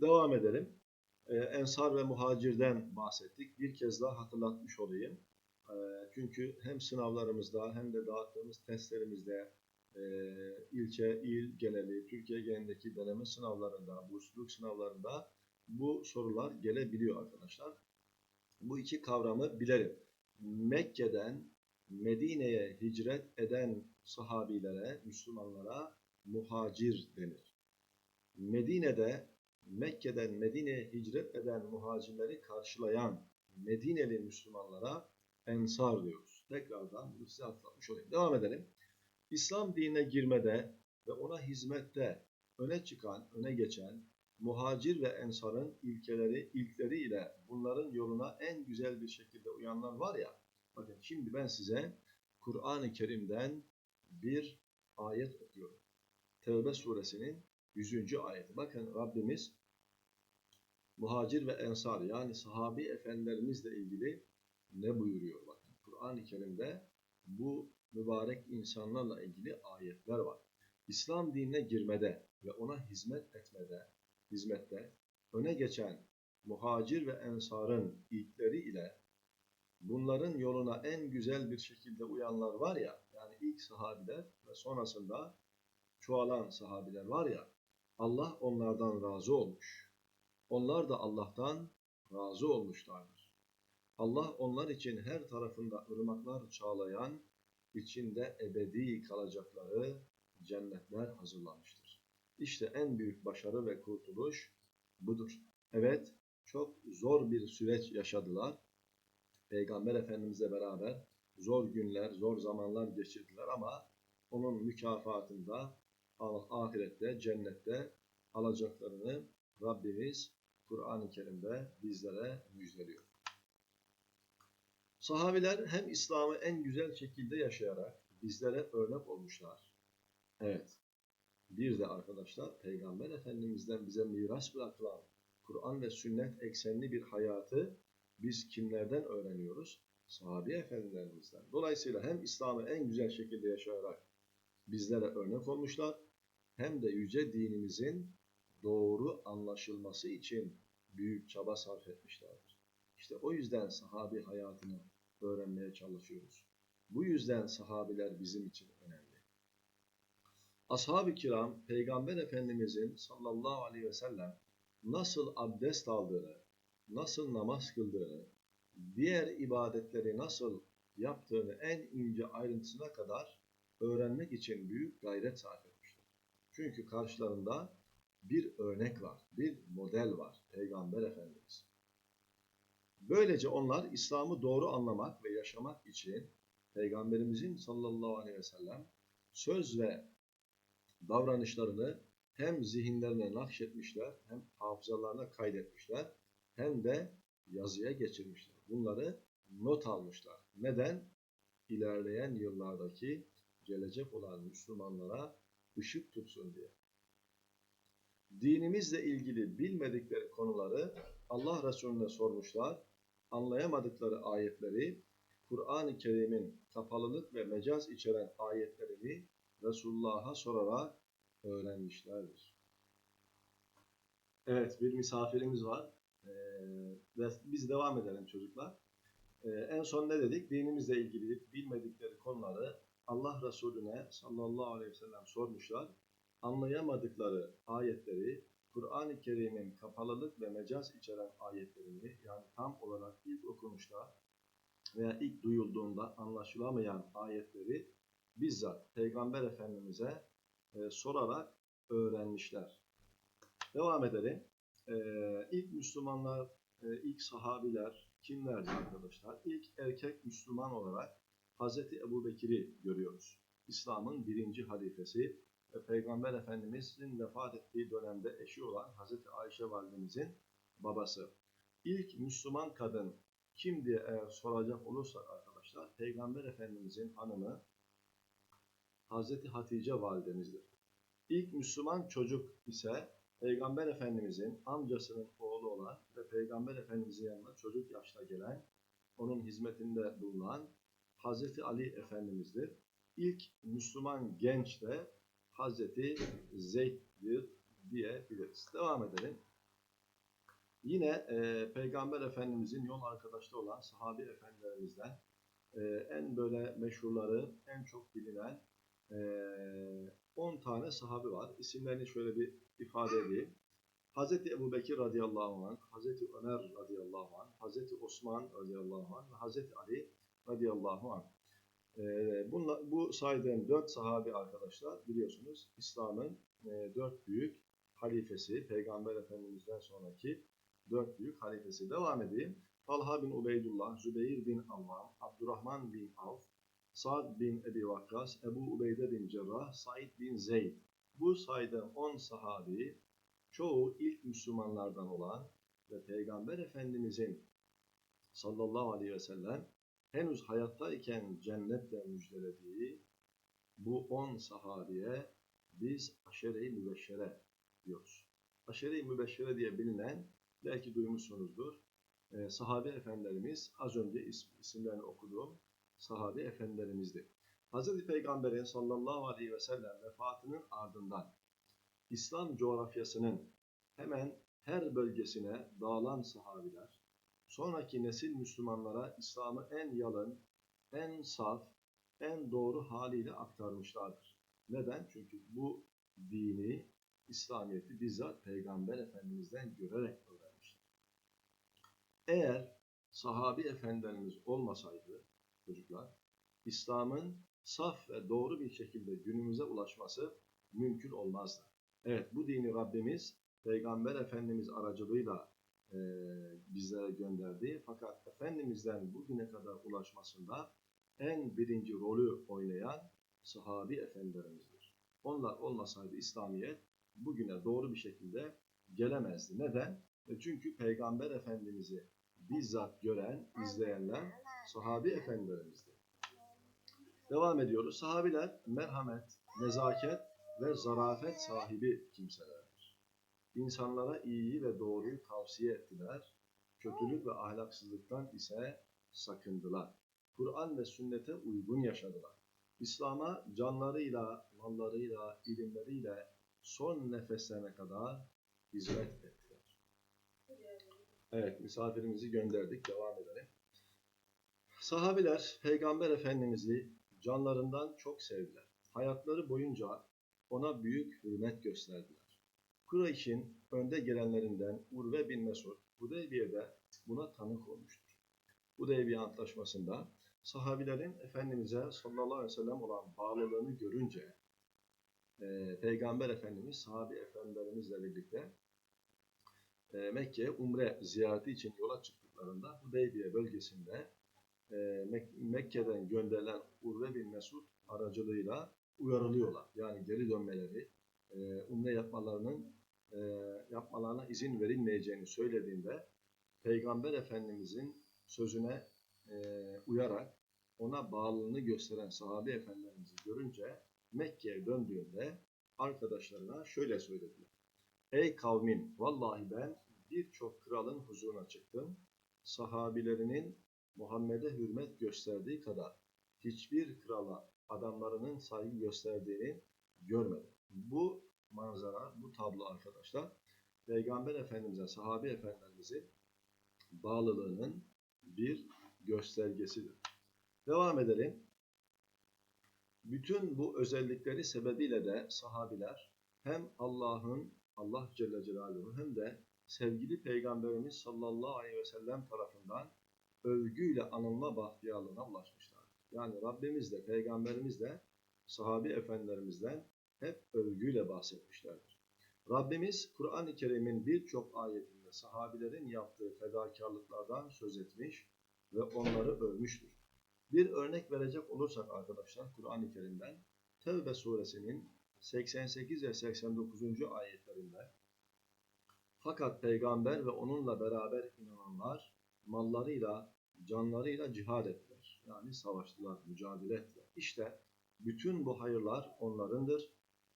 Devam edelim. Ee, Ensar ve muhacirden bahsettik. Bir kez daha hatırlatmış olayım. Ee, çünkü hem sınavlarımızda hem de dağıttığımız testlerimizde e, ilçe, il geneli, Türkiye genelindeki deneme sınavlarında, bursluluk sınavlarında bu sorular gelebiliyor arkadaşlar. Bu iki kavramı bilelim. Mekke'den Medine'ye hicret eden sahabilere, Müslümanlara muhacir denir. Medine'de Mekke'den Medine'ye hicret eden muhacirleri karşılayan Medineli Müslümanlara ensar diyoruz. Tekrardan bunu size hatırlatmış olayım. Devam edelim. İslam dinine girmede ve ona hizmette öne çıkan, öne geçen muhacir ve ensarın ilkeleri, ilkleri ile bunların yoluna en güzel bir şekilde uyanlar var ya, bakın şimdi ben size Kur'an-ı Kerim'den bir ayet okuyorum. Tevbe suresinin 100. ayeti. Bakın Rabbimiz muhacir ve ensar yani sahabi efendilerimizle ilgili ne buyuruyor? Bakın Kur'an-ı Kerim'de bu mübarek insanlarla ilgili ayetler var. İslam dinine girmede ve ona hizmet etmede, hizmette öne geçen muhacir ve ensarın ilkleri ile bunların yoluna en güzel bir şekilde uyanlar var ya, yani ilk sahabiler ve sonrasında çoğalan sahabiler var ya, Allah onlardan razı olmuş. Onlar da Allah'tan razı olmuşlardır. Allah onlar için her tarafında ırmaklar çağlayan, içinde ebedi kalacakları cennetler hazırlamıştır. İşte en büyük başarı ve kurtuluş budur. Evet, çok zor bir süreç yaşadılar. Peygamber Efendimizle beraber zor günler, zor zamanlar geçirdiler ama onun mükafatında ahirette, cennette alacaklarını Rabbimiz Kur'an-ı Kerim'de bizlere müjdeliyor. Sahabiler hem İslam'ı en güzel şekilde yaşayarak bizlere örnek olmuşlar. Evet. Bir de arkadaşlar Peygamber Efendimiz'den bize miras bırakılan Kur'an ve sünnet eksenli bir hayatı biz kimlerden öğreniyoruz? Sahabi efendilerimizden. Dolayısıyla hem İslam'ı en güzel şekilde yaşayarak bizlere örnek olmuşlar hem de yüce dinimizin doğru anlaşılması için büyük çaba sarf etmişlerdir. İşte o yüzden sahabi hayatını öğrenmeye çalışıyoruz. Bu yüzden sahabiler bizim için önemli. Ashab-ı kiram Peygamber Efendimizin sallallahu aleyhi ve sellem nasıl abdest aldığını, nasıl namaz kıldığını, diğer ibadetleri nasıl yaptığını en ince ayrıntısına kadar öğrenmek için büyük gayret sarf etmişler. Çünkü karşılarında bir örnek var, bir model var Peygamber Efendimiz. Böylece onlar İslam'ı doğru anlamak ve yaşamak için Peygamberimizin sallallahu aleyhi ve sellem söz ve davranışlarını hem zihinlerine nakşetmişler, hem hafızalarına kaydetmişler, hem de yazıya geçirmişler. Bunları not almışlar. Neden? İlerleyen yıllardaki gelecek olan Müslümanlara ışık tutsun diye. Dinimizle ilgili bilmedikleri konuları Allah Resulüne sormuşlar. Anlayamadıkları ayetleri, Kur'an-ı Kerim'in kapalılık ve mecaz içeren ayetlerini Resulullah'a sorarak öğrenmişlerdir. Evet, bir misafirimiz var. Ee, biz devam edelim çocuklar. Ee, en son ne dedik? Dinimizle ilgili bilmedikleri konuları Allah Resulüne sallallahu aleyhi ve sellem sormuşlar. Anlayamadıkları ayetleri, Kur'an-ı Kerim'in kapalılık ve mecaz içeren ayetlerini yani tam olarak ilk okunuşta veya ilk duyulduğunda anlaşılamayan ayetleri bizzat Peygamber Efendimiz'e e, sorarak öğrenmişler. Devam edelim. E, ilk Müslümanlar, e, ilk sahabiler kimlerdi arkadaşlar? İlk erkek Müslüman olarak Hazreti Ebu Bekir'i görüyoruz. İslam'ın birinci halifesi ve Peygamber Efendimiz'in vefat ettiği dönemde eşi olan Hazreti Ayşe validemizin babası. İlk Müslüman kadın kim diye eğer soracak olursak arkadaşlar, Peygamber Efendimiz'in hanımı Hazreti Hatice validemizdir. İlk Müslüman çocuk ise Peygamber Efendimiz'in amcasının oğlu olan ve Peygamber Efendimiz'in yanına çocuk yaşta gelen, onun hizmetinde bulunan Hazreti Ali Efendimiz'dir. İlk Müslüman genç de Hazreti Zeyd'dir diyebiliriz. Devam edelim. Yine e, Peygamber Efendimizin yol arkadaşları olan sahabi efendilerimizden e, en böyle meşhurları, en çok bilinen e, 10 tane sahabi var. İsimlerini şöyle bir ifade edeyim. Hazreti Ebu Bekir radıyallahu anh, Hazreti Ömer radıyallahu anh, Hazreti Osman radıyallahu anh ve Hazreti Ali radıyallahu anh. Ee, bunla, bu saydığım dört sahabi arkadaşlar biliyorsunuz İslam'ın e, dört büyük halifesi, Peygamber Efendimiz'den sonraki dört büyük halifesi. Devam edeyim. Talha bin Ubeydullah, Zübeyir bin Avvam, Abdurrahman bin Avf, Sa'd bin Ebi Vakkas, Ebu Ubeyde bin Cerrah, Said bin Zeyd. Bu saydığım 10 sahabi çoğu ilk Müslümanlardan olan ve Peygamber Efendimizin sallallahu aleyhi ve sellem henüz hayattayken cennetle müjdelediği bu 10 sahabiye biz aşere-i mübeşşere diyoruz. Aşere-i mübeşşere diye bilinen belki duymuşsunuzdur. Ee, sahabe efendilerimiz az önce is isimlerini okuduğum sahabe efendilerimizdi. Hz. Peygamber'in sallallahu aleyhi ve sellem vefatının ardından İslam coğrafyasının hemen her bölgesine dağılan sahabiler, sonraki nesil Müslümanlara İslam'ı en yalın, en saf, en doğru haliyle aktarmışlardır. Neden? Çünkü bu dini, İslamiyet'i bizzat Peygamber Efendimiz'den görerek öğrenmişler. Eğer sahabi efendilerimiz olmasaydı çocuklar, İslam'ın saf ve doğru bir şekilde günümüze ulaşması mümkün olmazdı. Evet bu dini Rabbimiz Peygamber Efendimiz aracılığıyla e, bizlere gönderdi. Fakat Efendimiz'den bugüne kadar ulaşmasında en birinci rolü oynayan sahabi efendilerimizdir. Onlar olmasaydı İslamiyet bugüne doğru bir şekilde gelemezdi. Neden? E çünkü Peygamber Efendimiz'i bizzat gören, izleyenler sahabi efendilerimizdi. Devam ediyoruz. Sahabiler merhamet, nezaket ve zarafet sahibi kimselerdir. İnsanlara iyiyi ve doğruyu tavsiye ettiler. Kötülük ve ahlaksızlıktan ise sakındılar. Kur'an ve sünnete uygun yaşadılar. İslam'a canlarıyla, mallarıyla, ilimleriyle son nefeslerine kadar hizmet ettiler. Evet, misafirimizi gönderdik. Devam edelim. Sahabiler Peygamber Efendimiz'i canlarından çok sevdiler. Hayatları boyunca ona büyük hürmet gösterdiler. Kureyş'in önde gelenlerinden Urve bin Mesud Hudeybiye'de buna tanık olmuştur. Hudeybiye Antlaşması'nda sahabilerin Efendimiz'e sallallahu aleyhi ve sellem olan bağlılığını görünce e, Peygamber Efendimiz sahabi efendilerimizle birlikte e, Mekke'ye umre ziyareti için yola çıktıklarında Hudeybiye bölgesinde e, Mek Mekke'den gönderilen Urve bin Mesud aracılığıyla uyarılıyorlar. Yani geri dönmeleri, e, umre yapmalarının e, yapmalarına izin verilmeyeceğini söylediğinde Peygamber Efendimizin sözüne e, uyarak ona bağlılığını gösteren sahabe efendilerimizi görünce Mekke'ye döndüğünde arkadaşlarına şöyle söylediler. Ey kavmin vallahi ben birçok kralın huzuruna çıktım. Sahabilerinin Muhammed'e hürmet gösterdiği kadar hiçbir krala adamlarının saygı gösterdiğini görmedim. Bu manzara, bu tablo arkadaşlar Peygamber Efendimiz'e, sahabe efendilerimizin bağlılığının bir göstergesidir. Devam edelim. Bütün bu özellikleri sebebiyle de sahabiler hem Allah'ın, Allah Celle Celaluhu hem de sevgili Peygamberimiz sallallahu aleyhi ve sellem tarafından övgüyle anılma bahtiyarlığına ulaşmışlar. Yani Rabbimiz de, Peygamberimiz de, sahabi efendilerimizden hep övgüyle bahsetmişlerdir. Rabbimiz Kur'an-ı Kerim'in birçok ayetinde sahabilerin yaptığı fedakarlıklardan söz etmiş ve onları övmüştür. Bir örnek verecek olursak arkadaşlar Kur'an-ı Kerim'den Tevbe suresinin 88 ve 89. ayetlerinde fakat peygamber ve onunla beraber inananlar mallarıyla, canlarıyla cihad ettiler. Yani savaştılar, mücadele ettiler. İşte bütün bu hayırlar onlarındır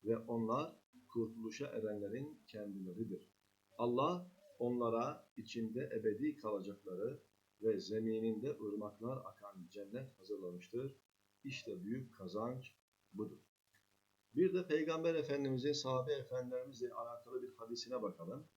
ve onlar kurtuluşa erenlerin kendileridir. Allah onlara içinde ebedi kalacakları ve zemininde ırmaklar akan cennet hazırlamıştır. İşte büyük kazanç budur. Bir de Peygamber Efendimizin sahabe efendilerimizle alakalı bir hadisine bakalım.